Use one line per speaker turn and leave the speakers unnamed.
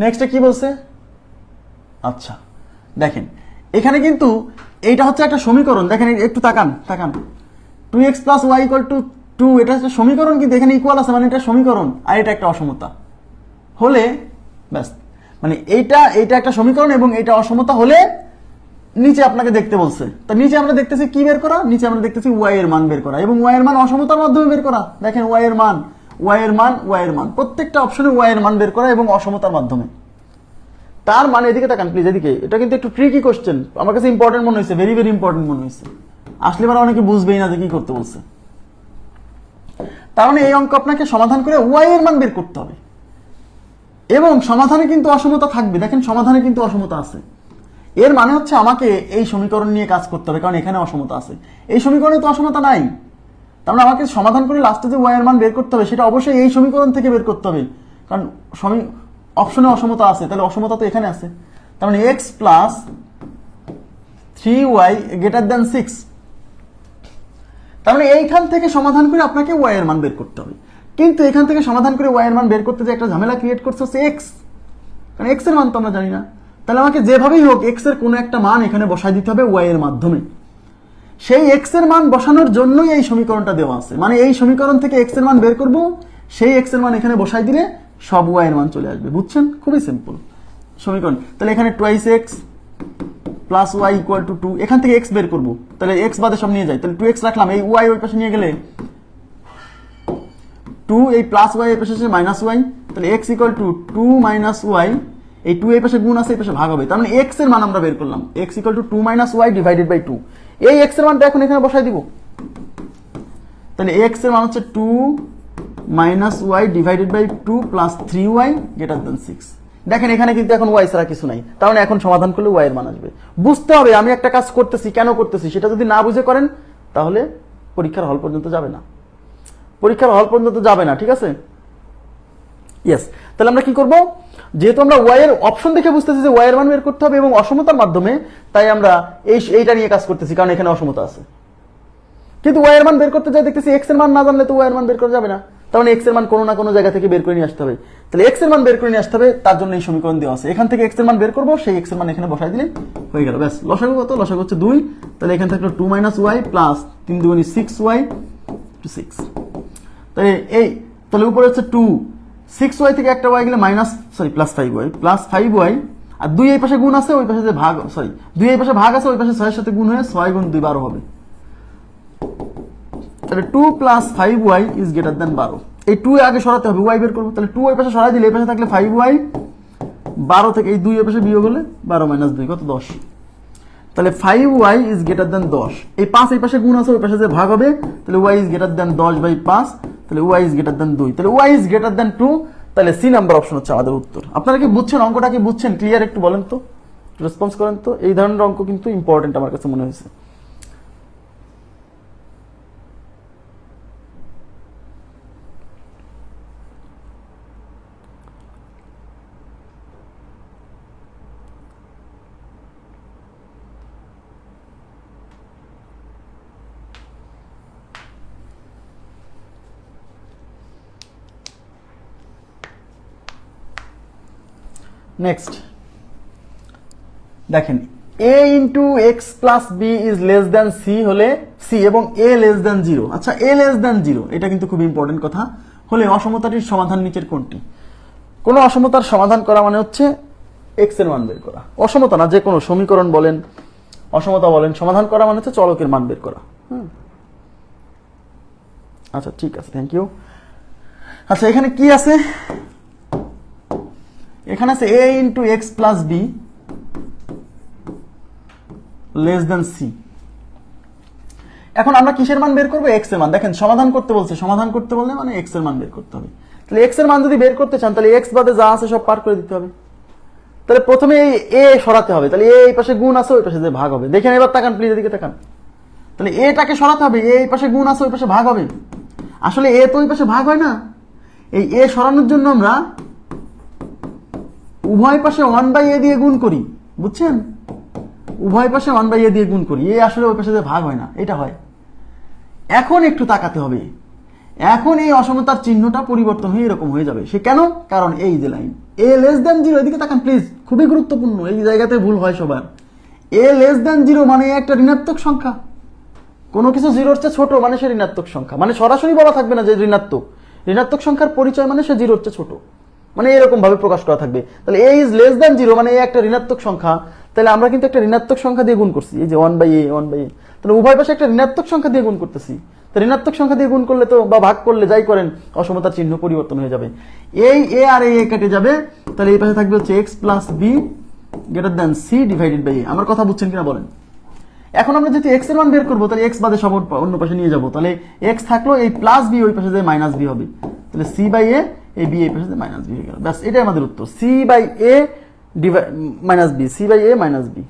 নেক্সটে কি বলছে? আচ্ছা দেখেন, এখানে কিন্তু এইটা হচ্ছে একটা সমীকরণ। দেখেন একটু তাকান তাকান। Two x plus y equal to two এটা হচ্ছে সমীকরণ কিন্তু এখানে ইকুয়াল আছে মানে এটা সমীকরণ, আর এটা একটা অসমতা। হলে, ব্যাস মানে এইটা এইটা একটা সমীকরণ এবং এটা অসমতা হলে নিচে আপনাকে দেখতে বলছে। তা নিচে আমরা দেখতেছি কি বের করা? নিচে আমরা দেখতেছি ওয়াই এর মান বের করা এবং ওয়াই এর মান অসমতার মাধ্যমে বের করা। দেখেন ওয়াই এর মান ওয়াই এর মান ওয়াই এর মান। প্রত্যেকটা অপশনে ওয়াই এর মান বের করা এবং অসমতার মাধ্যমে। তার মানে এদিকে তাকান প্লিজ এদিকে। এটা কিন্তু একটু ট্রিকি কোশ্চেন আমার কাছে ইম্পর্টেন্ট মনে হয়েছে ভেরি ভেরি ইম্পর্টেন্ট মনে হয়েছে। আসলে মানে অনেকে বুঝবেই না যে কি করতে বলছে। তার মানে এই অঙ্ক আপনাকে সমাধান করে ওয়াই এর মান বের করতে হবে। এবং সমাধানে কিন্তু অসমতা থাকবে। দেখেন, সমাধানে কিন্তু অসমতা আছে। এর মানে হচ্ছে আমাকে এই সমীকরণ নিয়ে কাজ করতে হবে, কারণ এখানে অসমতা আছে। এই সমীকরণে তো অসমতা নাই। তার মানে আমাকে সমাধান করে লাস্টে যে ওয়াই এর মান বের করতে হবে, সেটা অবশ্যই এই সমীকরণ থেকে বের করতে হবে। কারণ সমী অপশনে অসমতা আছে, তাহলে অসমতা তো এখানে আছে। তার মানে x plus three y greater than six তার মানে এইখান থেকে সমাধান করে আপনাকে ওয়াই এর মান বের করতে হবে। কিন্তু এখান থেকে সমাধান করে ওয়াই এর মান বের করতে যে একটা ঝামেলা ক্রিয়েট করছে হচ্ছে এক্স কারণ এক্সের মান তো আমরা জানি না। তাহলে আমাকে যেভাবেই হোক এক্সের কোনো একটা মান এখানে বসাই দিতে হবে ওয়াই এর মাধ্যমে। সেই এক্সের মান বসানোর জন্যই এই সমীকরণটা দেওয়া আছে। মানে এই সমীকরণ থেকে এক্সের মান বের করব, সেই এক্সের মান এখানে বসাই দিলে সব ওয়াই এর মান চলে আসবে। বুঝছেন? খুবই সিম্পল সমীকরণ। তাহলে এখানে twice x plus y equal to two এখান থেকে এক্স বের করব। তাহলে এক্স বাদে সব নিয়ে যাই। তাহলে টু এক্স রাখলাম, এই ওয়াই ওই পাশে নিয়ে গেলে টু এই প্লাস ওয়াই এর পাশে মাইনাস ওয়াই তাহলে x equal to two minus y এই টু এই পাশে গুণ আছে, এই পাশে ভাগ হবে। তার মানে এক্সের মান আমরা বের করলাম। X equal to two minus y divided by two এই এক্সের মানটা এখন এখানে বসাই দিব। তাহলে এক্সের মান হচ্ছে two minus y divided by two plus three y greater than six দেখেন, এখানে কিন্তু এখন ওয়াই ছাড়া কিছু নাই। তার মানে এখন সমাধান করলে ওয়াই এর মান আসবে। বুঝতে হবে, আমি একটা কাজ করতেছি, কেন করতেছি, সেটা যদি না বুঝে করেন, তাহলে পরীক্ষার হল পর্যন্ত যাবে না। পরীক্ষার হল পর্যন্ত যাবে না, ঠিক আছে? ইয়েস তাহলে আমরা কি করব? যেহেতু আমরা ওয়াই এর অপশন দেখে বুঝতেছি যে ওয়াই এর মান বের করতে হবে এবং অসমতার মাধ্যমে, তাই আমরা এই এইটা নিয়ে কাজ করতেছি, কারণ এখানে অসমতা আছে। কিন্তু ওয়াই এর মান বের করতে যাই দেখতেছি এক্সের মান না জানলে তো ওয়াই এর মান বের করা যাবে না। তার মানে এক্সের মান কোনো না কোনো জায়গা থেকে বের করে নিয়ে আসতে হবে। তাহলে এক্সের মান বের করে নিয়ে আসতে হবে, তার জন্য এই সমীকরণ দেওয়া আছে। এখান থেকে এক্সের মান বের করব, সেই এক্সের মান এখানে বসাই দিলে হয়ে গেল। ব্যাস, লসাগু কত? লসাগু হচ্ছে দুই। তাহলে এখানে থাকল টু মাইনাস ওয়াই প্লাস তিন দুগুনি সিক্স ওয়াই টু সিক্স তাহলে এই তাহলে উপরে হচ্ছে টু সিক্স ওয়াই থেকে একটা ওয়াই গেলে minus sorry plus five y plus five y আর দুই এই পাশে গুণ আছে, ওই পাশে যে ভাগ সরি দুই এই পাশে ভাগ আছে, ওই পাশে ছয়ের সাথে গুণ হয়ে ছয় গুণ দুই বারো হবে। তাহলে two plus five y is greater than বারো। এই টু আগে সরাতে হবে ওয়াই বের করব। তাহলে টু ওই পাশে সরাই দিলে, এই পাশে থাকলে ফাইভ ওয়াই বারো থেকে এই দুই পাশে বিয়োগ হলে বারো মাইনাস দুই, কত? দশ। তাহলে five y is greater than দশ। এই পাঁচ এই পাশে গুণ আছে, ওই পাশে যে ভাগ হবে, তাহলে ওয়াই ইজ গ্রেটার দেন দশ বাই পাঁচ তাহলে ওয়াই ইজ গ্রেটার দেন দুই। তাহলে y is greater than two তাহলে সি নাম্বার অপশন হচ্ছে আমাদের উত্তর। আপনারা কি বুঝছেন? অঙ্কটা কি বুঝছেন? ক্লিয়ার একটু বলেন তো? রেসপন্স করেন তো? এই ধরনের অঙ্ক কিন্তু ইম্পর্টেন্ট আমার কাছে মনে হয়েছে। নেক্সট দেখেন A into x plus B is less than C হলে সি এবং এ লেস দ্যান জিরো আচ্ছা এ লেস দ্যান জিরো এটা কিন্তু খুব ইম্পর্টেন্ট কথা। হলে অসমতাটির সমাধান নিচের কোনটি? কোনো অসমতার সমাধান করা মানে হচ্ছে এক্সের মান বের করা। অসমতা না যে কোনো সমীকরণ বলেন, অসমতা বলেন, সমাধান করা মানে হচ্ছে চলকের মান বের করা। আচ্ছা ঠিক আছে থ্যাংক ইউ আচ্ছা এখানে কি আছে? এখানে আছে A into x plus B less than C এখন আমরা কিসের মান বের করব? এক্সের মান। দেখেন, সমাধান করতে বলছে। সমাধান করতে বললে মানে এক্সের মান বের করতে হবে। তাহলে এক্সের মান যদি বের করতে চান, তাহলে এক্স বাদে যা আছে সব পার করে দিতে হবে। তাহলে প্রথমে এই এ সরাতে হবে। তাহলে এ এই পাশে গুণ আছে, ওই পাশে যে ভাগ হবে। দেখেন এবার তাকান প্লিজ এদিকে তাকান। তাহলে এটাকে সরাতে হবে। এ এই পাশে গুণ আছে, ওই পাশে ভাগ হবে। আসলে এ তো ওই পাশে ভাগ হয় না। এই এ সরানোর জন্য আমরা উভয় পাশে ওয়ান বাই এ দিয়ে গুণ করি, বুঝছেন? উভয় পাশে ওয়ান বাই এ দিয়ে গুণ করি এ আসলে ওই পাশে ভাগ হয় না, এটা হয়। এখন একটু তাকাতে হবে। এখন এই অসমতার চিহ্নটা পরিবর্তন হয়ে এরকম হয়ে যাবে। সে কেন? কারণ এই যে line A less than zero এদিকে তাকান প্লিজ খুবই গুরুত্বপূর্ণ, এই জায়গাতে ভুল হয় সবার। এ লেস দেন জিরো মানে একটা ঋণাত্মক সংখ্যা। কোনো কিছু জিরোর চেয়ে ছোট মানে সে ঋণাত্মক সংখ্যা। মানে সরাসরি বলা থাকবে না যে ঋণাত্মক। ঋণাত্মক সংখ্যার পরিচয় মানে সে জিরোর চেয়ে ছোট। মানে এরকম ভাবে প্রকাশ করা থাকবে। তাহলে A is less than zero মানে এ একটা ঋণাত্মক সংখ্যা, তাহলে আমরা কিন্তু একটা ঋণাত্মক সংখ্যা দিয়ে গুণ করছি। এই যে one by A one by A তাহলে উভয় পাশে একটা ঋণাত্মক সংখ্যা দিয়ে গুণ করতেছি। তো ঋণাত্মক সংখ্যা দিয়ে গুণ করলে তো বা ভাগ করলে যাই করেন, অসমতার চিহ্ন পরিবর্তন হয়ে যাবে। এই এ আর এ কেটে যাবে, তাহলে এই পাশে থাকবে হচ্ছে x plus B greater than C divided by A আমার কথা বুঝছেন কিনা বলেন? এখন আমরা যদি এক্সের মান বের করব, তাহলে এক্স বাদে সব অন্য পাশে নিয়ে যাব। তাহলে এক্স থাকল এই প্লাস বি ওই পাশে যে মাইনাস বি হবে। তাহলে সি বাই এ এই বি এই পাশে মাইনাস বি হয়ে গেল। ব্যাস, এটাই আমাদের উত্তর। C by A divide minus B C by A minus B